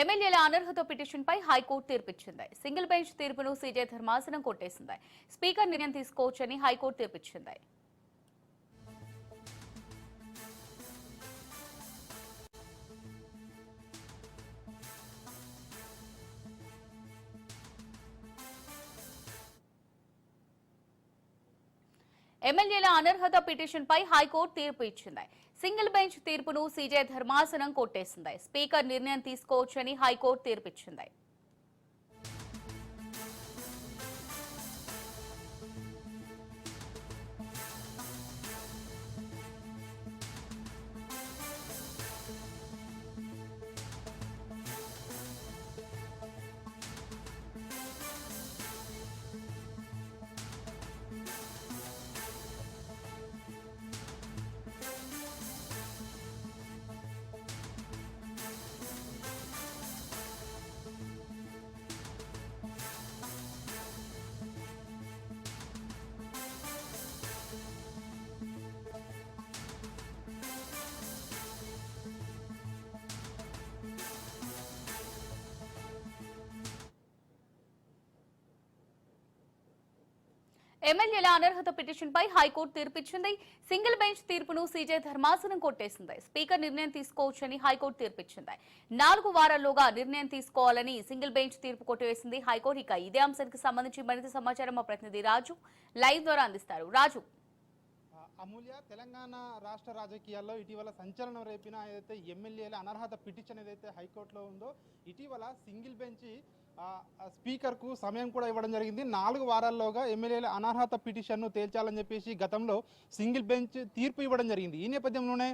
ఎమ్మెల్యేల అనర్హత పిటిషన్పై హైకోర్టు తీర్పిచ్చింది. సింగిల్ బెంచ్ తీర్పును సీజే ధర్మాసనం కొట్టేసింది. స్పీకర్ నిర్ణయం తీసుకోవచ్చని హైకోర్టు తీర్పిచ్చింది. ఎమ్మెల్యేల అనర్హత పిటిషన్పై హైకోర్టు తీర్పు ఇచ్చింది. సింగిల్ బెంచ్ తీర్పును సీజే ధర్మాసనం కొట్టేసింది. స్పీకర్ నిర్ణయం తీసుకోవచ్చని హైకోర్టు తీర్పిచ్చింది. ఎమ్మెల్యేల అనర్హత పిటిషన్పై హైకోర్టు తీర్పిచ్చింది. సింగిల్ బెంచ్ తీర్పును సీజే ధర్మాసనం కొట్టేసింది. స్పీకర్ నిర్ణయం తీసుకోవచ్చని హైకోర్టు తీర్పిచ్చింది. నాలుగు వారాల్లోగా నిర్ణయం తీసుకోవాలని సింగిల్ బెంచ్ తీర్పు కొట్టివేసింది హైకోర్టు. ఇక ఇదే అంశానికి సంబంధించి మరింత సమాచారం మా ప్రతినిధి రాజు లైవ్ ద్వారా అందిస్తారు. రాజు. అమూల్య తెలంగాణ రాష్ట్ర రాజకీయాల్లో ఇటీవల సంచలనం రేపిన ఏదైతే ఎమ్మెల్యేల అనర్హత పిటిషన్ ఏదైతే హైకోర్టులో ఉందో ఇటీవల సింగిల్ బెంచ్ స్పీకర్కు సమయం కూడా ఇవ్వడం జరిగింది. నాలుగు వారాల్లోగా ఎమ్మెల్యేల అనర్హత పిటిషన్ను తేల్చాలని చెప్పేసి గతంలో సింగిల్ బెంచ్ తీర్పు ఇవ్వడం జరిగింది. ఈ నేపథ్యంలోనే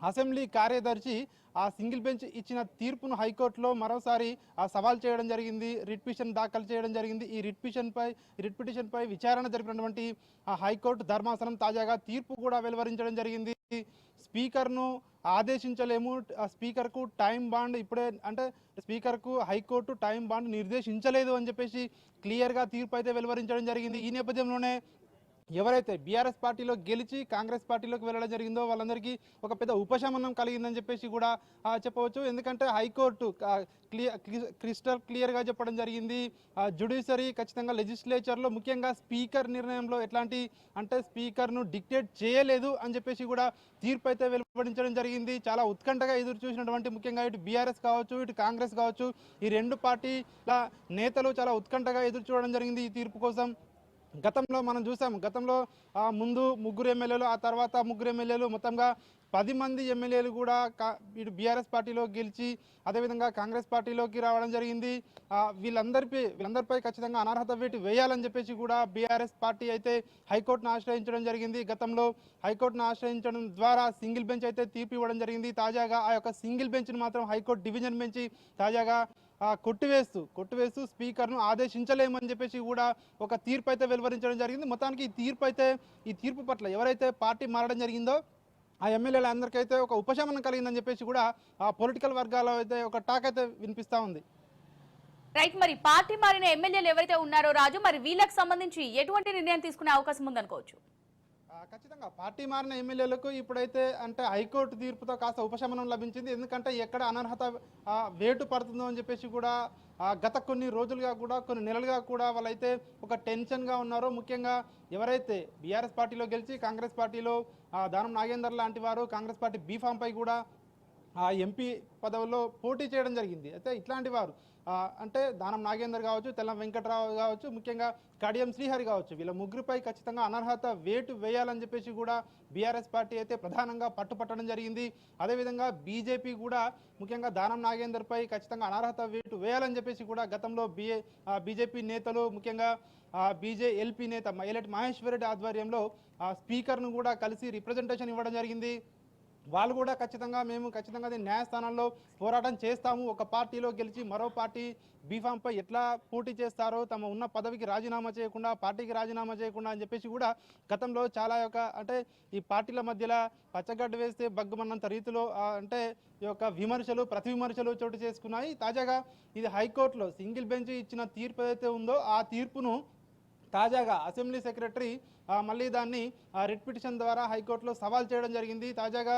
అసెంబ్లీ కార్యదర్శి ఆ సింగిల్ బెంచ్ ఇచ్చిన తీర్పును హైకోర్టులో మరోసారి ఆ సవాల్ చేయడం జరిగింది. రిట్ పిటిషన్ దాఖలు చేయడం జరిగింది. ఈ రిట్ పిటిషన్పై రిట్ పిటిషన్పై విచారణ జరిపినటువంటి ఆ హైకోర్టు ధర్మాసనం తాజాగా తీర్పు కూడా వెలువరించడం జరిగింది. స్పీకర్ను ఆదేశించలేము. ఆ స్పీకర్కు టైం బాండ్ ఇప్పుడే అంటే స్పీకర్కు హైకోర్టు టైం బాండ్ నిర్దేశించలేదు అని చెప్పేసి క్లియర్గా తీర్పు అయితే వెలువరించడం జరిగింది. ఈ నేపథ్యంలోనే ఎవరైతే బీఆర్ఎస్ పార్టీలో గెలిచి కాంగ్రెస్ పార్టీలోకి వెళ్ళడం జరిగిందో వాళ్ళందరికీ ఒక పెద్ద ఉపశమనం కలిగిందని చెప్పేసి కూడా చెప్పవచ్చు. ఎందుకంటే హైకోర్టు క్లియర్ క్రిస్టల్ క్లియర్గా చెప్పడం జరిగింది. జుడిషరీ ఖచ్చితంగా లెజిస్లేచర్లో ముఖ్యంగా స్పీకర్ నిర్ణయంలో ఎట్లాంటి అంటే స్పీకర్ను డిక్టేట్ చేయలేదు అని చెప్పేసి కూడా తీర్పు అయితే వెలువడించడం జరిగింది. చాలా ఉత్కంఠగా ఎదురు చూసినటువంటి ముఖ్యంగా ఇటు బీఆర్ఎస్ కావచ్చు ఇటు కాంగ్రెస్ కావచ్చు ఈ రెండు పార్టీల నేతలు చాలా ఉత్కంఠగా ఎదురు చూడడం జరిగింది ఈ తీర్పు కోసం. గతంలో మనం చూసాం గతంలో ముందు ముగ్గురు ఎమ్మెల్యేలు ఆ తర్వాత ముగ్గురు ఎమ్మెల్యేలు మొత్తంగా పది మంది ఎమ్మెల్యేలు కూడా కా ఇటు బీఆర్ఎస్ పార్టీలో గెలిచి అదేవిధంగా కాంగ్రెస్ పార్టీలోకి రావడం జరిగింది. వీళ్ళందరిపై వీళ్ళందరిపై ఖచ్చితంగా అనర్హత వేటు వేయాలని చెప్పేసి కూడా బీఆర్ఎస్ పార్టీ అయితే హైకోర్టును ఆశ్రయించడం జరిగింది. గతంలో హైకోర్టును ఆశ్రయించడం ద్వారా సింగిల్ బెంచ్ అయితే తీర్పు ఇవ్వడం జరిగింది. తాజాగా ఆ యొక్క సింగిల్ బెంచ్ను మాత్రం హైకోర్టు డివిజన్ బెంచ్ తాజాగా కొట్టివేస్తూ కొట్టివేస్తూ స్పీకర్ను ఆదేశించలేమని చెప్పేసి కూడా ఒక తీర్పు అయితే వెలువరించడం జరిగింది. మొత్తానికి ఈ తీర్పు అయితే ఈ తీర్పు పట్ల ఎవరైతే పార్టీ మారడం జరిగిందో ఆ ఎమ్మెల్యేల అందరికైతే ఒక ఉపశమనం కలిగిందని చెప్పేసి కూడా ఆ పొలిటికల్ వర్గాల్లో అయితే ఒక టాక్ అయితే వినిపిస్తూ ఉంది. రైట్ మరి పార్టీ మారిన ఎమ్మెల్యేలు ఎవరైతే ఉన్నారో రాజు మరి వీళ్ళకి సంబంధించి ఎటువంటి నిర్ణయం తీసుకునే అవకాశం ఉందనుకోవచ్చు? ఖచ్చితంగా. పార్టీ మారిన ఎమ్మెల్యేలకు ఇప్పుడైతే అంటే హైకోర్టు తీర్పుతో కాస్త ఉపశమనం లభించింది. ఎందుకంటే ఎక్కడ అనర్హత వేటు పడుతుందో అని చెప్పేసి కూడా గత కొన్ని రోజులుగా కూడా కొన్ని నెలలుగా కూడా వాళ్ళైతే ఒక టెన్షన్గా ఉన్నారో ముఖ్యంగా ఎవరైతే బీఆర్ఎస్ పార్టీలో గెలిచి కాంగ్రెస్ పార్టీలో దానం నాగేందర్ లాంటి వారు కాంగ్రెస్ పార్టీ బీఫామ్పై కూడా ఎంపీ పదవుల్లో పోటీ చేయడం జరిగింది. అయితే ఇట్లాంటి వారు అంటే దానం నాగేందర్ కావచ్చు తెల్లం వెంకట్రావు కావచ్చు ముఖ్యంగా కడియం శ్రీహరి కావచ్చు వీళ్ళ ముగ్గురిపై ఖచ్చితంగా అనర్హత వేటు వేయాలని చెప్పేసి కూడా బీఆర్ఎస్ పార్టీ అయితే ప్రధానంగా పట్టుపట్టడం జరిగింది. అదేవిధంగా బీజేపీ కూడా ముఖ్యంగా దానం నాగేందర్పై ఖచ్చితంగా అనర్హత వేటు వేయాలని చెప్పేసి కూడా గతంలో బిఏ బీజేపీ నేతలు ముఖ్యంగా బీజే ఎల్పీ నేత మైలటి మహేశ్వర్ రెడ్డి ఆధ్వర్యంలో స్పీకర్ను కూడా కలిసి రిప్రజెంటేషన్ ఇవ్వడం జరిగింది. వాళ్ళు కూడా ఖచ్చితంగా మేము ఖచ్చితంగా న్యాయస్థానంలో పోరాటం చేస్తాము. ఒక పార్టీలో గెలిచి మరో పార్టీ బీఫామ్పై ఎట్లా పోటీ చేస్తారో తమ ఉన్న పదవికి రాజీనామా చేయకుండా పార్టీకి రాజీనామా చేయకుండా అని చెప్పేసి కూడా గతంలో చాలా యొక్క అంటే ఈ పార్టీల మధ్యలో పచ్చగడ్డ వేస్తే బగ్గుమన్నంత రీతిలో అంటే ఈ యొక్క విమర్శలు ప్రతి విమర్శలు చోటు చేసుకున్నాయి. తాజాగా ఇది హైకోర్టులో సింగిల్ బెంచ్ ఇచ్చిన తీర్పు ఏదైతే ఉందో ఆ తీర్పును తాజాగా అసెంబ్లీ సెక్రటరీ మళ్ళీ దాన్ని రిట్ పిటిషన్ ద్వారా హైకోర్టులో సవాల్ చేయడం జరిగింది. తాజాగా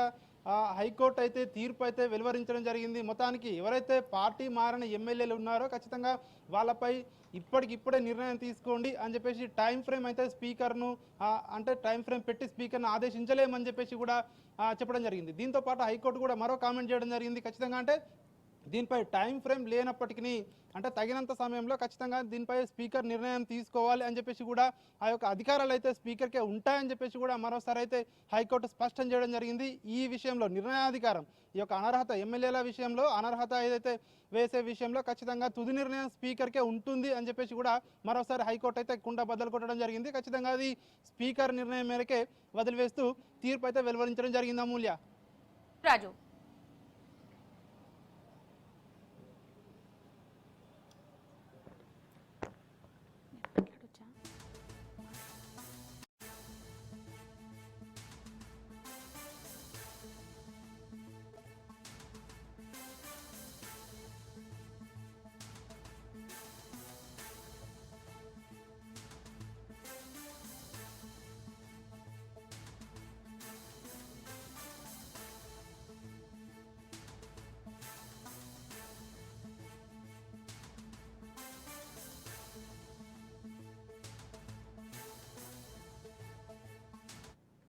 హైకోర్టు అయితే తీర్పు అయితే వెలువరించడం జరిగింది. మొత్తానికి ఎవరైతే పార్టీ మారిన ఎమ్మెల్యేలు ఉన్నారో ఖచ్చితంగా వాళ్ళపై ఇప్పటికిప్పుడే నిర్ణయం తీసుకోండి అని చెప్పేసి టైం ఫ్రేమ్ అయితే స్పీకర్ను అంటే టైం ఫ్రేమ్ పెట్టి స్పీకర్ను ఆదేశించలేమని చెప్పేసి కూడా చెప్పడం జరిగింది. దీంతో పాటు హైకోర్టు కూడా మరో కామెంట్ చేయడం జరిగింది. ఖచ్చితంగా అంటే దీనిపై టైం ఫ్రేమ్ లేనప్పటికీ అంటే తగినంత సమయంలో ఖచ్చితంగా దీనిపై స్పీకర్ నిర్ణయం తీసుకోవాలి అని చెప్పేసి కూడా ఆ యొక్క అధికారాలు అయితే స్పీకర్కే ఉంటాయని చెప్పేసి కూడా మరోసారి అయితే హైకోర్టు స్పష్టం చేయడం జరిగింది. ఈ విషయంలో నిర్ణయాధికారం ఈ యొక్క అనర్హత ఎమ్మెల్యేల విషయంలో అనర్హత ఏదైతే వేసే విషయంలో ఖచ్చితంగా తుది నిర్ణయం స్పీకర్కే ఉంటుంది అని చెప్పేసి కూడా మరోసారి హైకోర్టు అయితే కుండ బద్దలు కొట్టడం జరిగింది. ఖచ్చితంగా అది స్పీకర్ నిర్ణయం మేరకే వదిలివేస్తూ తీర్పు అయితే వెలువరించడం జరిగింది అమూల్య? రాజు.